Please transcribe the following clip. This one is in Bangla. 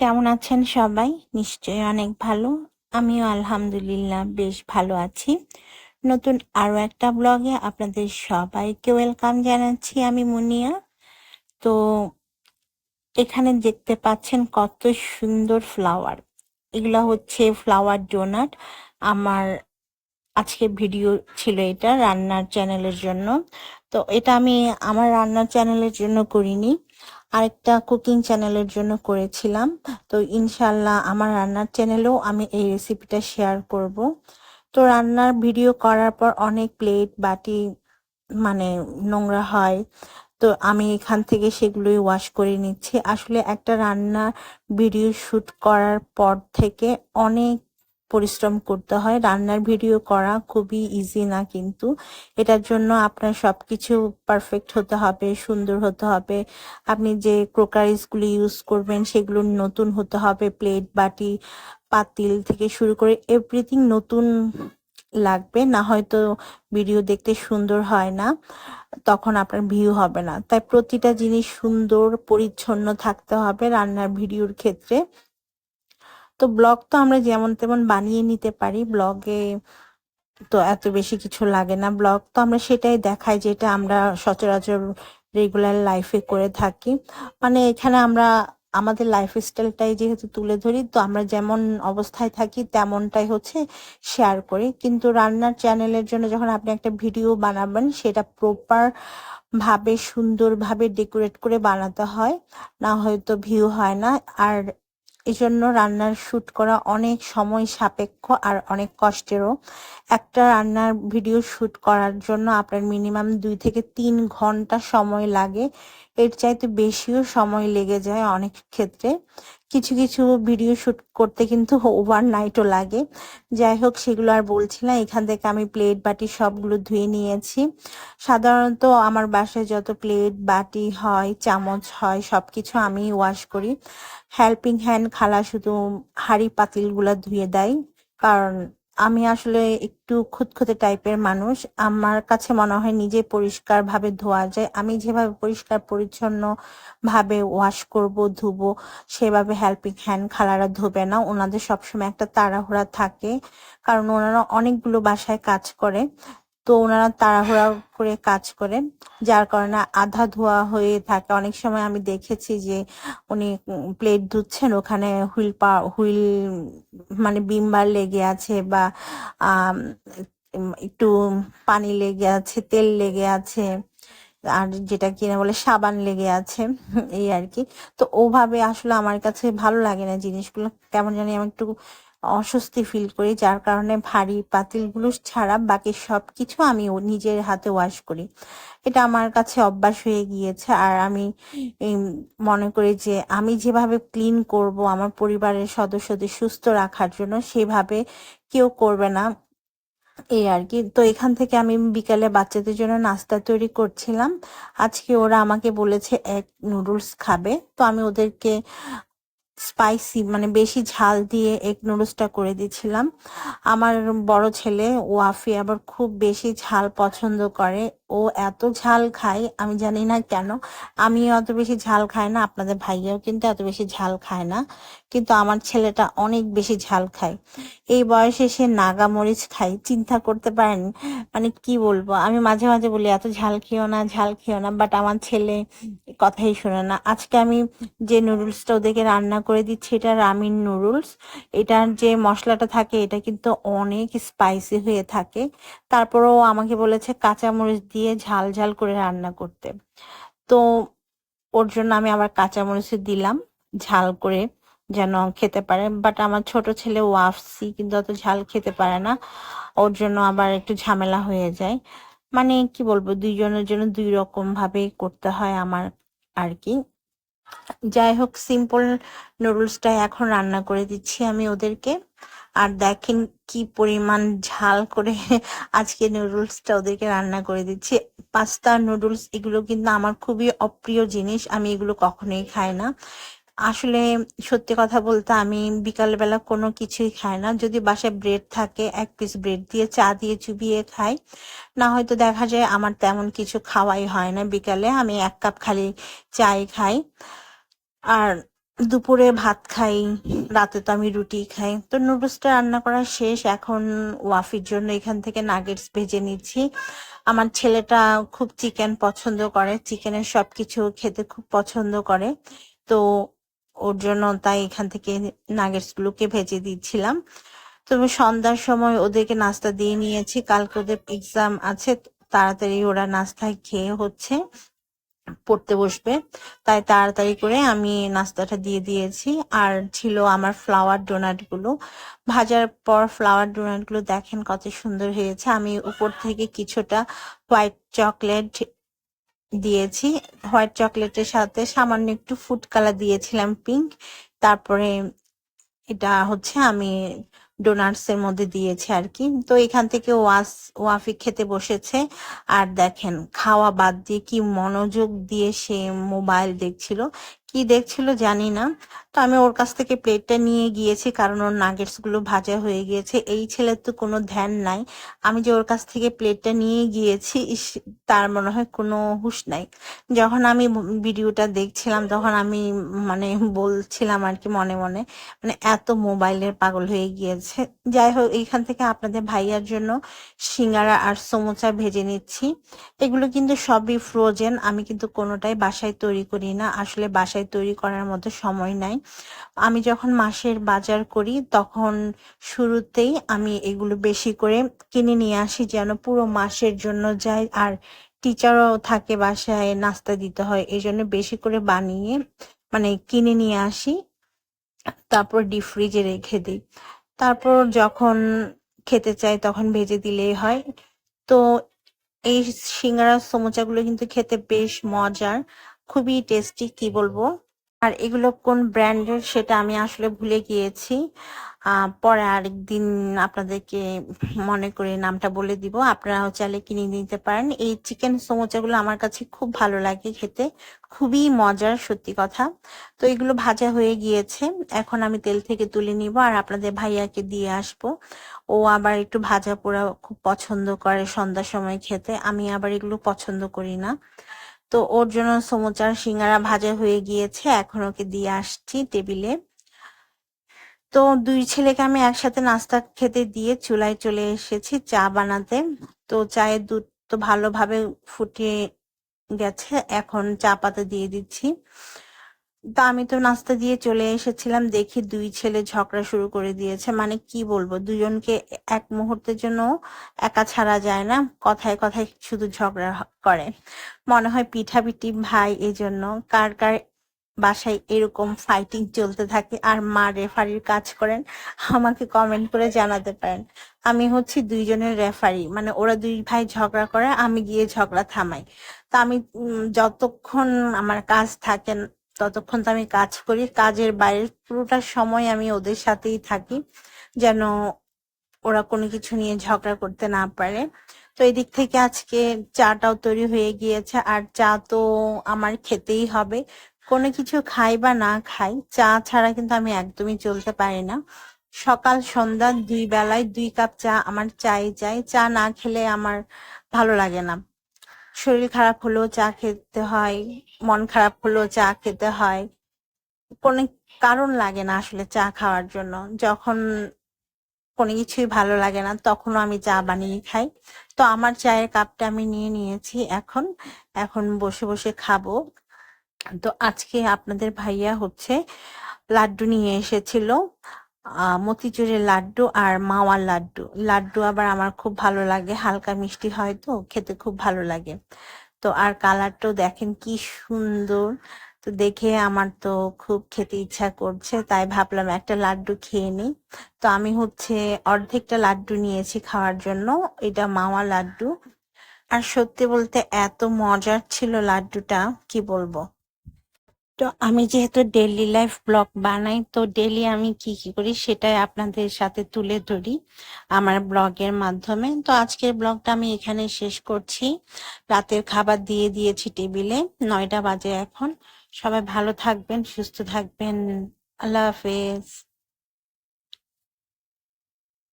কেমন আছেন সবাই? নিশ্চয়ই অনেক ভালো। আমিও আলহামদুলিল্লাহ বেশ ভালো আছি। নতুন আরও একটা ব্লগে আপনাদের সবাইকে ওয়েলকাম জানাচ্ছি আমি মুনিয়া। তো এখানে দেখতে পাচ্ছেন কত সুন্দর ফ্লাওয়ার। এগুলো হচ্ছে ফ্লাওয়ার ডোনাট। আমার আজকে ভিডিও ছিল এটা রান্নার চ্যানেলের জন্য। তো এটা আমি আমার রান্নার চ্যানেলের জন্য করিনি। আরেকটা কুকিং চ্যানেলের জন্য করেছিলাম। তো ইনশাল্লাহ আমার রান্নার চ্যানেলেও আমি এই রেসিপিটা শেয়ার করব। তো রান্নার ভিডিও করার পর অনেক প্লেট বাটি মানে নোংরা হয়। তো আমি এখান থেকে সেগুলোই ওয়াশ করে নিচ্ছি। আসলে একটা রান্না ভিডিও শ্যুট করার পর থেকে অনেক পরিশ্রম করতে হয়। রান্নার ভিডিও করা খুবই ইজি না কিন্তু। এটার জন্য আপনার সব কিছু পারফেক্ট হতে হবে, সুন্দর হতে হবে। আপনি যে ক্রোকারিজগুলো ইউজ করবেন সেগুলো নতুন হতে হবে। প্লেট বাটি, পাতিল থেকে শুরু করে এভরিথিং নতুন লাগবে। না হয়তো ভিডিও দেখতে সুন্দর হয় না, তখন আপনার ভিউ হবে না। তাই প্রতিটা জিনিস সুন্দর, পরিচ্ছন্ন থাকতে হবে রান্নার ভিডিওর ক্ষেত্রে। তো ব্লগ তো আমরা যেমন তেমন বানিয়ে নিতে পারি, ব্লগে তো এত বেশি কিছু লাগে না। ব্লগ তো আমরা সেটাই দেখাই যেটা আমরা সচরাচর রেগুলার লাইফে করে থাকি। মানে এখানে আমরা, আমাদের লাইফ স্টাইলটাই যেহেতু তুলে ধরি, তো আমরা যেমন অবস্থায় থাকি তেমনটাই হচ্ছে শেয়ার করি। কিন্তু রান্নার চ্যানেলের জন্য যখন আপনি একটা ভিডিও বানাবেন, সেটা প্রপার ভাবে, সুন্দরভাবে ডেকোরেট করে বানাতে হয়, না হয়তো ভিউ হয় না। আর এজন্য রান্নার শ্যুট করা অনেক সময় সাপেক্ষ আর অনেক কষ্টেরও। একটা রান্নার ভিডিও শ্যুট করার জন্য আপনার মিনিমাম দুই থেকে তিন ঘণ্টা সময় লাগে। এর চাইতে বেশিও সময় লেগে যায় অনেক ক্ষেত্রে। কিছু কিছু ভিডিও শুট করতে কিন্তু ওভার নাইটও লাগে। যাই হোক সেগুলো আর বলছি না, এখান থেকে আমি প্লেট বাটি সবগুলো ধুয়ে নিয়েছি। সাধারণত আমার বাসায় যত প্লেট বাটি হয়, চামচ হয় সব কিছু আমি ওয়াশ করি। হেল্পিং হ্যান্ড খালা শুধু হাড়ি পাতিলগুলো ধুয়ে দেয়, কারণ আমি আসলে একটু খুঁতখুঁতে টাইপের মানুষ। আমার কাছে মনে হয় নিজে পরিষ্কার ভাবে ধোয়া যায়। আমি যেভাবে পরিষ্কার পরিচ্ছন্ন ভাবে ওয়াশ করব, ধুবো, সেভাবে হেল্পিং হ্যান্ড খালারা ধোবে না। ওনাদের সবসময় একটা তাড়াহুড়া থাকে, কারণ ওনারা অনেকগুলো বাসায় কাজ করে। তো ওনারা তাড়াহুড়া করে কাজ করেন, যার কারণে আধা ধোয়া হয়ে থাকে। অনেক সময় আমি দেখেছি যে উনি প্লেট ধুচ্ছেন, ওখানে হুইল পা, হুইল মানে বিমবার লেগে আছে বা একটু পানি লেগে আছে, তেল লেগে আছে, আর যেটা কিনা বলে সাবান লেগে আছে, এই আর কি। তো ওভাবে আসলে আমার কাছে ভালো লাগে না জিনিসগুলো। কেমন জানি আমি একটু অস্বস্তি ফিল করি, যার কারণে ভারী পাতিলগুলো ছাড়া বাকি সব কিছু আমি নিজের হাতে ওয়াশ করি। এটা আমার কাছে অভ্যাস হয়ে গিয়েছে আর আমি মনে করি যে আমি যেভাবে ক্লিন করব আমার পরিবারের সদস্যদের সুস্থ রাখার জন্য সেভাবে কেউ করবে না। এই আর কি। তো এখান থেকে আমি বিকালে বাচ্চাদের জন্য নাস্তা তৈরি করছিলাম। আজকে ওরা আমাকে বলেছে, এক নুডলস খাবে। তো আমি ওদেরকে স্পাইসি মানে বেশি ঝাল দিয়ে এগ নুডলসটা করে দিয়েছিলাম। আমার বড় ছেলে ওয়াফি আবার খুব বেশি ঝাল পছন্দ করে। ও এত ঝাল খায়, আমি জানি না কেন। আমি অত বেশি ঝাল খাই না, আপনাদের ভাইয়াও কিন্তু এত বেশি ঝাল খায় না। কিন্তু আমার ছেলেটা অনেক বেশি ঝাল খায়। এই বয়সে সে নাগা মরিচ খায়, চিন্তা করতে পারেন। মানে কি বলব, আমি মাঝে মাঝে বলি, এত ঝাল খেও না, ঝাল খেও না। বাট আমার ছেলে কথাই শোনে না। আজকে আমি যে নুডলসটা ওদেরকে রান্না করে দিচ্ছি, এটা রামিন নুডলস এটার যে মশলাটা থাকে, এটা কিন্তু অনেক স্পাইসি হয়ে থাকে। তারপরেও আমাকে বলেছে কাঁচামরিচ দিয়ে ঝাল ঝাল করে রান্না করতে। তো ওর জন্য আমি আবার কাঁচামরিচ দিলাম, ঝাল করে যেন খেতে পারে। বাট আমার ছোট ছেলে ওয়াফসি কিন্তু অত ঝাল খেতে পারে না। ওর জন্য আবার একটু ঝামেলা হয়ে যায়। মানে কি বলব, দুইজনের জন্য দুই রকম ভাবে করতে হয় আমার আর কি। যাই হোক সিম্পল নুডলসটা এখন রান্না করে দিচ্ছি আমি ওদেরকে। আর দেখেন কি পরিমাণ ঝাল করে আজকে নুডলসটা ওদেরকে রান্না করে দিচ্ছি। পাস্তা নুডলস এগুলো কিন্তু আমার খুবই অপ্রিয় জিনিস, আমি এগুলো কখনোই খাই না। আসলে সত্যি কথা বলতে আমি বিকালবেলা কোনো কিছুই খাই না। যদি বাসায় ব্রেড থাকে, এক পিস ব্রেড দিয়ে চা দিয়ে চুবিয়ে খাই, না হয়তো দেখা যায় আমার তেমন কিছু খাওয়াই হয় না বিকালে। আমি এক কাপ খালি চাই খাই। আর দুপুরে ভাত খাই, রাতে তো আমি রুটি খাই। তো নুডলসটা রান্না করা শেষ, এখন ওয়াফির জন্য এখান থেকে নাগেটস ভেজে নিচ্ছি। আমার ছেলেটা খুব চিকেন পছন্দ করে চিকেনের সব কিছু খেতে খুব পছন্দ করে। তো ওর জন্য তাই এখান থেকে নাগেটস গুলোকে ভেজে দিচ্ছিলাম। তবে সন্ধ্যার সময় ওদেরকে নাস্তা দিয়ে নিয়েছি। কালকে ওদের এক্সাম আছে, তাড়াতাড়ি ওরা নাস্তায় খেয়ে হচ্ছে, পড়তে বসবে। তাই তাড়াতাড়ি করে আমি নাস্তাটা দিয়ে দিয়েছি। আর ছিল আমার ফ্লাওয়ার ডোনাটগুলো। ভাজার পর ফ্লাওয়ার ডোনাটগুলো দেখেন কত সুন্দর হয়েছে। আমি উপর থেকে কিছুটা হোয়াইট চকলেট দিয়েছি। হোয়াইট চকলেটের সাথে সামান্য একটু ফুড কালার দিয়েছিলাম পিঙ্ক তারপরে এটা হচ্ছে আমি ডোনাটসের মধ্যে দিয়েছি আর কি তো এখান থেকে ওয়াস, ওয়াফি খেতে বসেছে। আর দেখেন, খাওয়া বাদ দিয়ে কি মনোযোগ দিয়ে সে মোবাইল দেখছিল। কি দেখছিল জানি না। তো আমি ওর কাছ থেকে প্লেটটা নিয়ে গিয়েছি কারণ ওর নাগেটসগুলো ভাজা হয়ে গিয়েছে। এই ছেলের তো কোনো ধ্যান নাই। আমি যে ওর কাছ থেকে প্লেটটা নিয়ে গিয়েছি তার মনে হয় কোনো হুঁশ নাই। যখন আমি ভিডিওটা দেখছিলাম, তখন আমি মানে বলছিলাম আর কি মনে মনে মানে এত মোবাইলের পাগল হয়ে গিয়েছে। যাই হোক, এইখান থেকে আপনাদের ভাইয়ার জন্য সিঙ্গারা আর সমোসা ভেজে নিচ্ছি। এগুলো কিন্তু সবই ফ্রোজেন আমি কিন্তু কোনোটাই বাসায় তৈরি করি না। আসলে বাসায় তৈরি করার মতো সময় নাই। আমি যখন মাসের বাজার করি, তখন শুরুতেই আমি এগুলো বেশি করে কিনে নিয়ে আসি যেন পুরো মাসের জন্য যায় আর টিচারও থাকে বাসায়, নাস্তা দিতে হয়, এই জন্য বেশি করে বানিয়ে মানে কিনে নিয়ে আসি। তারপর ডিপ ফ্রিজে রেখে দিই। তারপর যখন খেতে চাই তখন ভেজে দিলেই হয়। তো এই সিঙ্গারা, সমোচাগুলো কিন্তু খেতে বেশ মজার। খুবই টেস্টি কি বলব? আর এগুলো কোন ব্র্যান্ডের সেটা আমি আসলে ভুলে গিয়েছি। পরে আরেকদিন আপনাদেরকে মনে করে নামটা বলে দিব। আপনারাও চাইলে কিনে নিতে পারেন। এই চিকেন সমোচাগুলো আমার কাছে খুব ভালো লাগে খেতে। খুবই মজার, সত্যি কথা। তো এগুলো ভাজা হয়ে গিয়েছে। এখন আমি তেল থেকে তুলে নিব আর আপনাদের ভাইয়াকে দিয়ে আসব। ও আবার একটু ভাজা পোড়া খুব পছন্দ করে সন্ধ্যার সময় খেতে। আমি আবার এগুলো পছন্দ করি না। তো ওর জন্য সমুচার সিঙ্গারা ভাজা হয়ে গিয়েছে, এখন ওকে দিয়ে আসছি টেবিলে। তো দুই ছেলেকে আমি একসাথে নাস্তা খেতে দিয়ে চুলায় চলে এসেছি চা বানাতে। তো চায়ের দুধ তো ভালোভাবে ফুটিয়ে গেছে, এখন চা পাতা দিয়ে দিচ্ছি। তা আমি তো নাস্তা দিয়ে চলে এসেছিলাম, দেখি দুই ছেলে ঝগড়া শুরু করে দিয়েছে। মানে কি বলব, দুজনকে এক মুহূর্তের জন্য একা ছাড়া যায় না, কথায় কথায় শুধু ঝগড়া করে। মনে হয় পিঠাপিঠি ভাই এজন্য। কার কার বাসায় এরকম ফাইটিং চলতে থাকে আর মা রেফারির কাজ করেন, আমাকে কমেন্ট করে জানাতে পারেন। আমি হচ্ছি দুইজনের রেফারি মানে ওরা দুই ভাই ঝগড়া করে, আমি গিয়ে ঝগড়া থামাই। তা আমি যতক্ষণ আমার কাজ থাকে ততক্ষণ তো আমি কাজ করি। কাজের বাইরের পুরোটা সময় আমি ওদের সাথেই থাকি, যেন ওরা কোনো কিছু নিয়ে ঝগড়া করতে না পারে। তো এদিক থেকে আজকে চাটাও তৈরি হয়ে গিয়েছে, আর চা তো আমার খেতেই হবে। কোনো কিছু খাই বা না খাই, চা ছাড়া কিন্তু আমি একদমই চলতে পারি না। সকাল, সন্ধ্যা, দুই বেলায় দুই কাপ চা আমার চাই চাই চা না খেলে আমার ভালো লাগে না। শরীর খারাপ হলেও চা খেতে হয়, মন খারাপ হলেও চা খেতে হয়। কোনো কারণ লাগে না আসলে চা খাওয়ার জন্য। যখন কোনো কিছুই ভালো লাগে না, তখনও আমি চা বানিয়ে খাই। তো আমার চায়ের কাপটা আমি নিয়ে নিয়েছি এখন। এখন বসে বসে খাব। তো আজকে আপনাদের ভাইয়া হচ্ছে লাড্ডু নিয়ে এসেছিল। মতিচুরের লাড্ডু আর মাওয়ার লাড্ডু। লাড্ডু আবার আমার খুব ভালো লাগে, হালকা মিষ্টি হয় তো, খেতে খুব ভালো লাগে। তো আর কালারটাও দেখেন কি সুন্দর। তো দেখে আমার তো খুব খেতে ইচ্ছা করছে, তাই ভাবলাম একটা লাড্ডু খেয়ে নিই। তো আমি হচ্ছে অর্ধেকটা লাড্ডু নিয়েছি খাওয়ার জন্য, এটা মাওয়া লাড্ডু। আর সত্যি বলতে এত মজার ছিল লাড্ডুটা, কি বলব? তো আমি যেহেতু ডেলি লাইফ ব্লগ বানাই, তো ডেলি আমি কি কি করি সেটাই আপনাদের সাথে তুলে ধরি আমার ব্লগের মাধ্যমে। তো আজকের ব্লগটা আমি এখানে শেষ করছি। রাতের খাবার দিয়ে দিয়েছি টেবিলে নয়টা বাজে এখন। সবাই ভালো থাকবেন, সুস্থ থাকবেন। আল্লাহ হাফেজ।